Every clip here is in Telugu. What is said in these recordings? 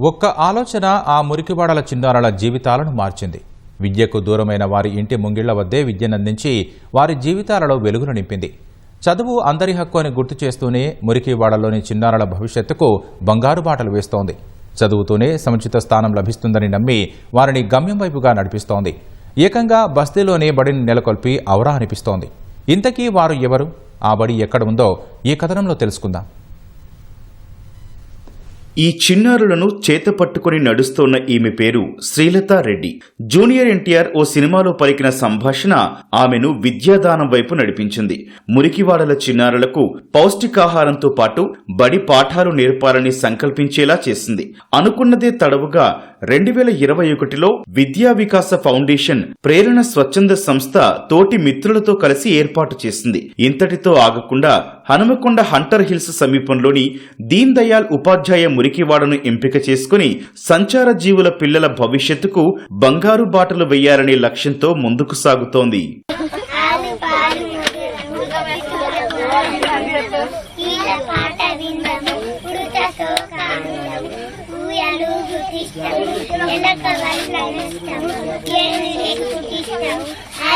ఒక్క ఆలోచన ఆ మురికివాడల చిన్నారుల జీవితాలను మార్చింది. విద్యకు దూరమైన వారి ఇంటి ముంగిళ్ళ వద్దే విద్యనందించి వారి జీవితాలలో వెలుగును నింపింది. చదువు అందరి హక్కు అని గుర్తు చేస్తూనే మురికివాడలోని చిన్నారుల భవిష్యత్తుకు బంగారు బాటలు వేస్తోంది. చదువుతూనే సముచిత స్థానం లభిస్తుందని నమ్మి వారిని గమ్యం వైపుగా నడిపిస్తోంది. ఏకంగా బస్తీలోనే బడిని నెలకొల్పి అవరా అనిపిస్తోంది. ఇంతకీ వారు ఎవరు? ఆ బడి ఎక్కడ ఉందో ఈ కథనంలో తెలుసుకుందాం. ఈ చిన్నారులను చేత పట్టుకుని నడుస్తోన్న ఈమె పేరు శ్రీలతా రెడ్డి. జూనియర్ ఎన్టీఆర్ ఓ సినిమాలో పలికిన సంభాషణ ఆమెను విద్యాదానం వైపు నడిపించింది. మురికివాడల చిన్నారులకు పౌష్టికాహారంతో పాటు బడి పాఠాలు నేర్పాలని సంకల్పించేలా చేసింది. అనుకున్నదే తడవుగా రెండు వేల ఇరవై ఒకటిలో విద్యా వికాస ఫౌండేషన్ ప్రేరణ స్వచ్ఛంద సంస్థ తోటి మిత్రులతో కలిసి ఏర్పాటు చేసింది. ఇంతటితో ఆగకుండా హనుమకొండ హంటర్ హిల్స్ సమీపంలోని దీన్ దయాల్ ఉపాధ్యాయ మురికివాడను ఎంపిక చేసుకుని సంచార జీవుల పిల్లల భవిష్యత్తుకు బంగారు బాటలు వేయాలనే లక్ష్యంతో ముందుకు సాగుతోంది.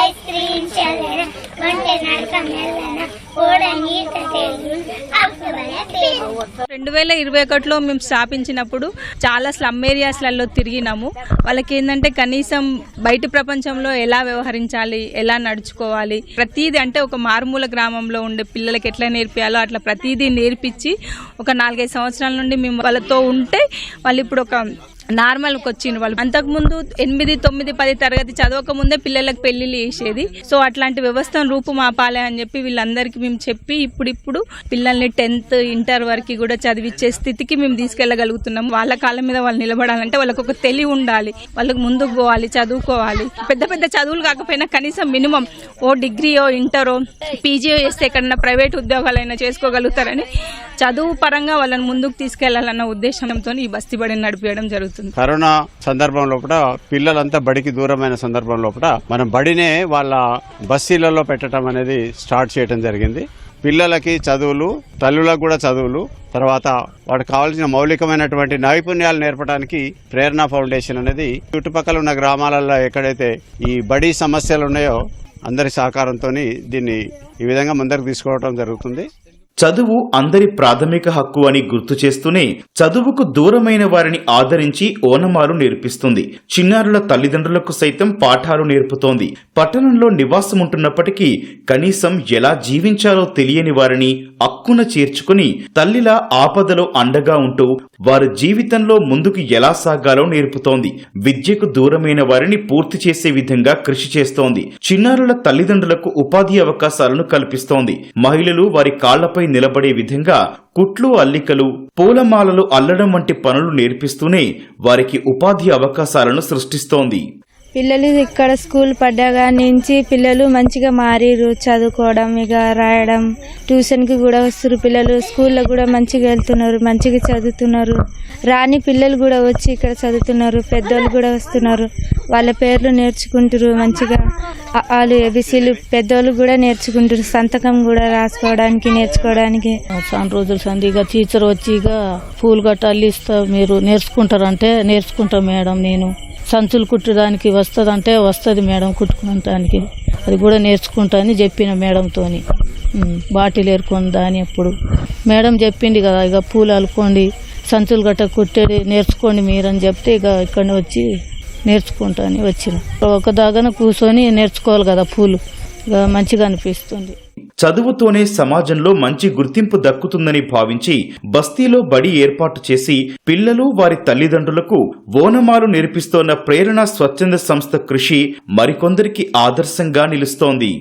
ఐస్ క్రీమ్ చల్లన వంట నడక మెల్లన ఓడ నీట రెండు వేల ఇరవై ఒకటిలో మేము స్థాపించినప్పుడు చాలా స్లమ్ ఏరియాస్లలో తిరిగినాము. వాళ్ళకి ఏంటంటే కనీసం బయట ప్రపంచంలో ఎలా వ్యవహరించాలి ఎలా నడుచుకోవాలి ప్రతీది అంటే ఒక మారుమూల గ్రామంలో ఉండే పిల్లలకి ఎట్లా నేర్పియాలో అట్లా ప్రతీది నేర్పించి ఒక నాలుగైదు సంవత్సరాల నుండి మేము వాళ్ళతో ఉంటే వాళ్ళు ఇప్పుడు ఒక నార్మల్కి వచ్చింది వాళ్ళు. అంతకుముందు ఎనిమిది తొమ్మిది పది తరగతి చదవక ముందే పిల్లలకు పెళ్ళిళ్ళు చేసేది. సో అట్లాంటి వ్యవస్థను రూపుమాపాలి అని చెప్పి వీళ్ళందరికీ మేము చెప్పి ఇప్పుడిప్పుడు పిల్లల్ని టెన్త్ ఇంటర్ వరకు కూడా చదివించే స్థితికి మేము తీసుకెళ్ళగలుగుతున్నాం వాళ్ళ కాళ్ళ మీద వాళ్ళు నిలబడాలంటే వాళ్ళకు ఒక తెలివి ఉండాలి. వాళ్ళకి ముందుకు పోవాలి చదువుకోవాలి. పెద్ద పెద్ద చదువులు కాకపోయినా కనీసం మినిమం ఓ డిగ్రీయో ఇంటరో పీజీయో చేస్తే ఎక్కడన్నా ప్రైవేట్ ఉద్యోగాలైనా చేసుకోగలుగుతారని చదువు పరంగా వాళ్ళని ముందుకు తీసుకెళ్ళాలన్న ఉద్దేశంతో ఈ బస్తీ బడిని నడిపించడం జరుగుతుంది. కరోనా సందర్భం లోపల పిల్లలంతా బడికి దూరమైన సందర్భం లోపల మనం బడినే వాళ్ళ బస్సీలలో పెట్టడం అనేది స్టార్ట్ చేయడం జరిగింది. పిల్లలకి చదువులు తల్లులకు కూడా చదువులు తర్వాత వాటికి కావాల్సిన మౌలికమైనటువంటి నైపుణ్యాలు నేర్పడానికి ప్రేరణ ఫౌండేషన్ అనేది చుట్టుపక్కల ఉన్న గ్రామాలలో ఎక్కడైతే ఈ బడి సమస్యలు ఉన్నాయో అందరి సహకారంతో దీన్ని ఈ విధంగా ముందరకు తీసుకోవడం జరుగుతుంది. చదువు అందరి ప్రాథమిక హక్కు అని గుర్తు చేస్తూనే చదువుకు దూరమైన వారిని ఆదరించి ఓనమాలు నేర్పిస్తుంది. చిన్నారుల తల్లిదండ్రులకు సైతం పాఠాలు నేర్పుతోంది. పట్టణంలో నివాసం ఉంటున్నప్పటికీ కనీసం ఎలా జీవించాలో తెలియని వారిని అక్కున చేర్చుకుని తల్లిలా ఆపదలో అండగా ఉంటూ వారి జీవితంలో ముందుకు ఎలా సాగాలో నేర్పుతోంది. విద్యకు దూరమైన వారిని పూర్తి చేసే విధంగా కృషి చేస్తోంది. చిన్నారుల తల్లిదండ్రులకు ఉపాధి అవకాశాలను కల్పిస్తోంది. మహిళలు వారి కాళ్ళపై నిలబడే విధంగా కుట్లు అల్లికలు పూలమాలలు అల్లడం వంటి పనులు నేర్పిస్తూనే వారికి ఉపాధి అవకాశాలను సృష్టిస్తోంది. పిల్లలు ఇక్కడ స్కూల్ పడ్డాగా నుంచి పిల్లలు మంచిగా మారిరు చదువుకోవడం ఇక రాయడం ట్యూషన్కి కూడా వస్తారు పిల్లలు. స్కూల్లో కూడా మంచిగా వెళ్తున్నారు మంచిగా చదువుతున్నారు. రాని పిల్లలు కూడా వచ్చి ఇక్కడ చదువుతున్నారు పెద్దోళ్ళు కూడా వస్తున్నారు. వాళ్ళ పేర్లు నేర్చుకుంటారు మంచిగా. వాళ్ళు ఏబీసీలు పెద్దోళ్ళు కూడా నేర్చుకుంటారు సంతకం కూడా రాసుకోవడానికి నేర్చుకోవడానికి. చాలా రోజులు సంది ఇక టీచర్ వచ్చి ఇక పూలు గట్టాలు ఇస్తా మీరు నేర్చుకుంటారంటే నేర్చుకుంటాం మేడం నేను. సంచులు కుట్టడానికి వస్తుందంటే వస్తుంది మేడం కుట్టుకోవడానికి అది కూడా నేర్చుకుంటా అని చెప్పిన మేడంతోని. బాటిల్ ఏరుకొని దాని అప్పుడు. మేడం చెప్పింది కదా ఇక పూలు అల్లుకోండి సంచులు గట్ట కుట్టేది నేర్చుకోండి మీరని చెప్తే ఇక ఇక్కడ వచ్చి నేర్చుకుంటా అని వచ్చిన. ఒక దాగన కూర్చొని నేర్చుకోవాలి కదా పూలు. ఇక మంచిగా అనిపిస్తుంది. చదువుతోనే సమాజంలో మంచి గుర్తింపు దక్కుతుందని భావించి బస్తీలో బడి ఏర్పాటు చేసి పిల్లలు వారి తల్లిదండ్రులకు ఓనమాలు నేర్పిస్తోన్న ప్రేరణ స్వచ్ఛంద సంస్థ కృషి మరికొందరికి ఆదర్శంగా నిలుస్తోంది.